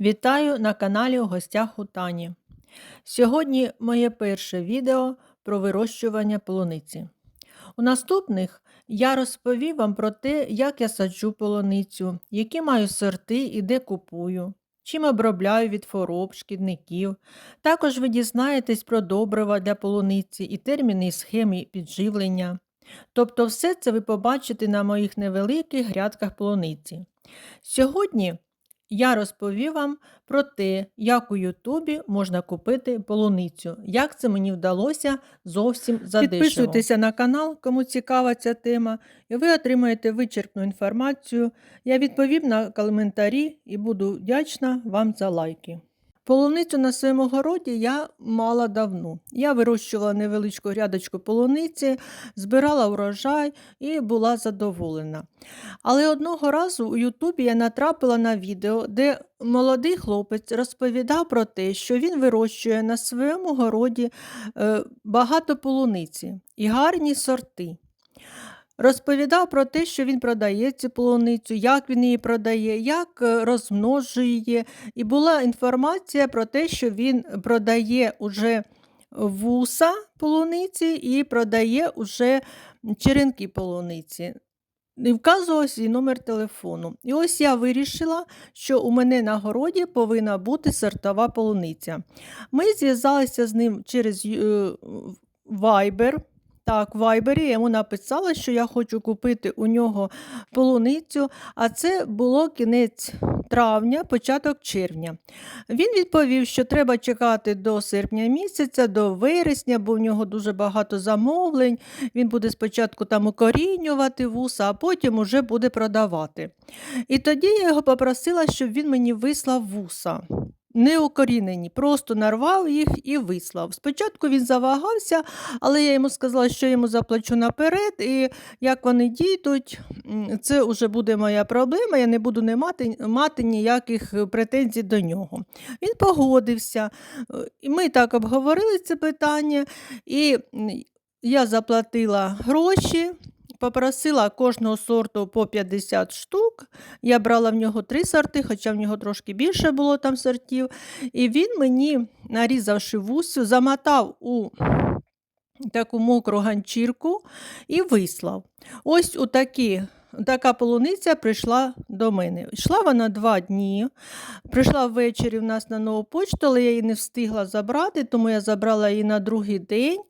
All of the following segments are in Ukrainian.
Вітаю на каналі у гостях у Тані. Сьогодні моє перше відео про вирощування полуниці. У наступних я розповім вам про те, як я саджу полуницю, які маю сорти і де купую, чим обробляю від хвороб, шкідників. Також ви дізнаєтесь про добрива для полуниці і терміни і схеми підживлення. Тобто, все це ви побачите на моїх невеликих грядках полуниці. Сьогодні я розповім вам про те, як у Ютубі можна купити полуницю. Як це мені вдалося зовсім задешево. Підписуйтеся на канал, кому цікава ця тема, і ви отримаєте вичерпну інформацію. Я відповім на коментарі і буду вдячна вам за лайки. Полуницю на своєму городі я мала давно. Я вирощувала невеличку грядочку полуниці, збирала урожай і була задоволена. Але одного разу у Ютубі я натрапила на відео, де молодий хлопець розповідав про те, що він вирощує на своєму городі е, багато полуниці і гарні сорти. Розповідав про те, що він продає цю полуницю, як він її продає, як е, розмножує. І була інформація про те, що він продає уже вуса полуниці і продає уже черенки полуниці. І вказувався і номер телефону. І ось я вирішила, що у мене на городі повинна бути сортова полуниця. Ми зв'язалися з ним через е, Viber. Так, в Вайбері йому написала, що я хочу купити у нього полуницю, а це було кінець травня, початок червня. Він відповів, що треба чекати до серпня місяця, до вересня, бо в нього дуже багато замовлень. Він буде спочатку там укорінювати вуса, а потім уже буде продавати. І тоді я його попросила, щоб він мені вислав вуса не укорінені, просто нарвав їх і вислав. Спочатку він завагався, але я йому сказала, що йому заплачу наперед, і як вони дійдуть, це вже буде моя проблема, я не буду не мати, мати ніяких претензій до нього. Він погодився. І Ми так обговорили це питання, і я заплатила гроші. Попросила кожного сорту по 50 штук. Я брала в нього три сорти, хоча в нього трошки більше було там сортів. І він мені, нарізавши вусю, замотав у таку мокру ганчірку і вислав. Ось у такі. Така полуниця прийшла до мене. Йшла вона два дні. Прийшла ввечері в нас на нову почту, але я її не встигла забрати, тому я забрала її на другий день.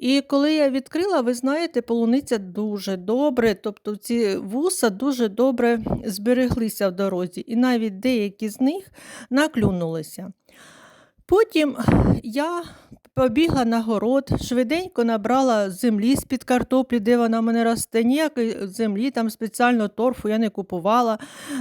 І коли я відкрила, ви знаєте, полуниця дуже добре, тобто ці вуса дуже добре збереглися в дорозі, і навіть деякі з них наклюнулися. Потім я побігла на город, швиденько набрала землі з-під картоплі, де вона мене росте, ніякої землі, там спеціально торфу я не купувала,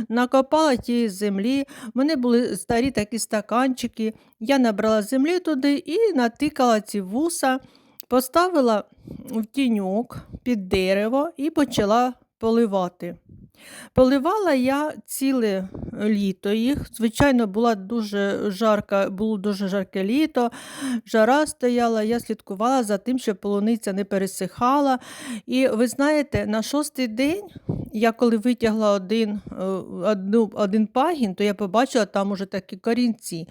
накопала тієї землі. У мене були старі такі стаканчики. Я набрала землі туди і натикала ці вуса. Поставила в тіньок під дерево і почала поливати. Поливала я ціле літо їх. Звичайно, була дуже жарка, було дуже жарке літо, жара стояла, я слідкувала за тим, щоб полуниця не пересихала. І ви знаєте, на шостий день я коли витягла один е, одну, один пагін, то я побачила там уже такі корінці.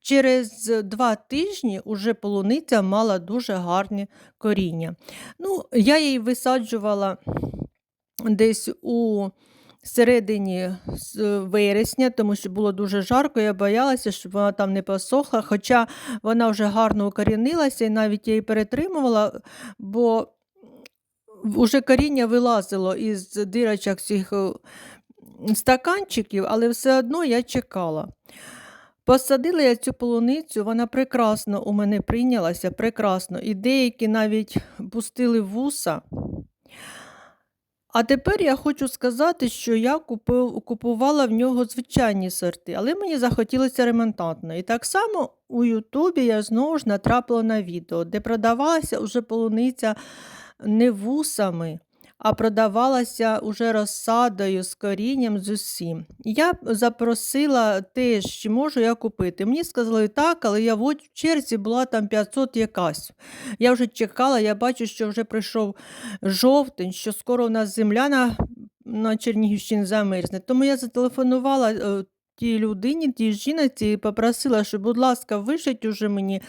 Через два тижні уже полуниця мала дуже гарні коріння. Ну, Я її висаджувала десь у середині вересня, тому що було дуже жарко, я боялася, щоб вона там не посохла, хоча вона вже гарно укорінилася і навіть я її перетримувала, бо вже коріння вилазило із дирочок цих е, стаканчиків, але все одно я чекала. Посадила я цю полуницю, вона прекрасно у мене прийнялася, прекрасно. І деякі навіть пустили вуса. А тепер я хочу сказати, що я купив, купувала в нього звичайні сорти, але мені захотілося ремонтантно. І так само у Ютубі я знову ж натрапила на відео, де продавалася вже полуниця не вусами, а продавалася уже розсадою з корінням з усім. Я запросила теж, чи можу я купити. Мені сказали так, але я в черзі була там 500 якась. Я вже чекала, я бачу, що вже прийшов жовтень, що скоро у нас земля на, на Чернігівщині замерзне. Тому я зателефонувала. Е, тій людині, тій жіноці, попросила, що, будь ласка, вишить уже мені,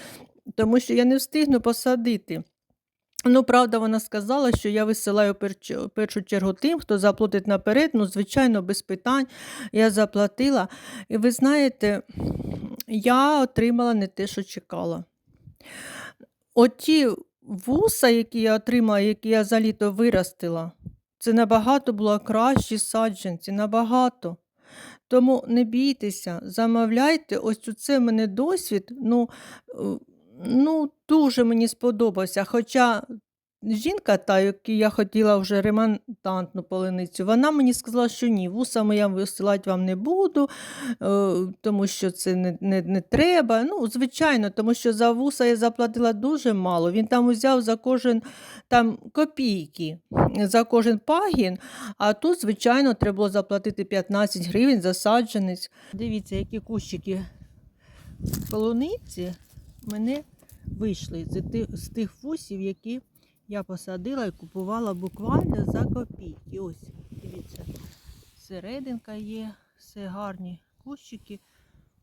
тому що я не встигну посадити. Ну, правда, вона сказала, що я висилаю першу чергу тим, хто заплатить наперед. Ну, звичайно, без питань. Я заплатила. І ви знаєте, я отримала не те, що чекала. Оті вуса, які я отримала, які я за літо виростила, це набагато було кращі саджанці, набагато. Тому не бійтеся, замовляйте. Ось це в мене досвід. Ну, ну, дуже мені сподобався. Хоча жінка, та, якій я хотіла вже ремонтантну полиницю, вона мені сказала, що ні, вусами я висилати вам не буду, е, тому що це не, не, не треба. Ну, звичайно, тому що за вуса я заплатила дуже мало. Він там узяв за кожен там копійки, за кожен пагін, а тут, звичайно, треба було заплатити 15 гривень за саджанець. Дивіться, які кущики полуниці мене вийшли з ти- з тих вусів, які я посадила і купувала буквально за копійки. Ось, дивіться, серединка є, все гарні кущики.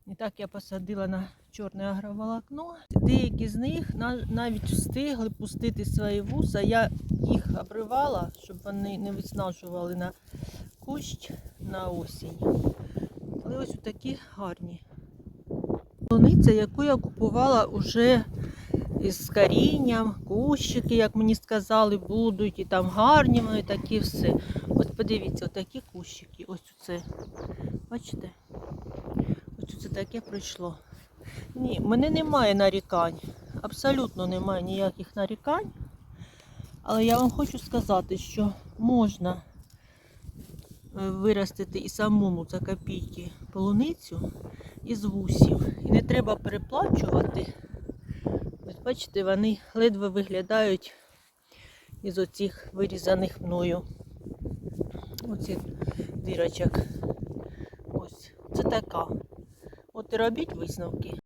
І так я посадила на чорне агроволокно. Деякі з них навіть встигли пустити свої вуса. Я їх обривала, щоб вони не виснажували на кущ на осінь. Але ось такі гарні. Полуниця, яку я купувала уже із корінням, кущики, як мені сказали, будуть, і там гарні вони такі все. От подивіться, отакі кущики. Ось це. Бачите? Ось це таке прийшло. Ні, мене немає нарікань. Абсолютно немає ніяких нарікань. Але я вам хочу сказати, що можна е, виростити і самому за копійки полуницю із вусів. І не треба переплачувати. Ось бачите, вони ледве виглядають із оцих вирізаних мною. Оцих дірочок. Ось, це така. От і робіть висновки.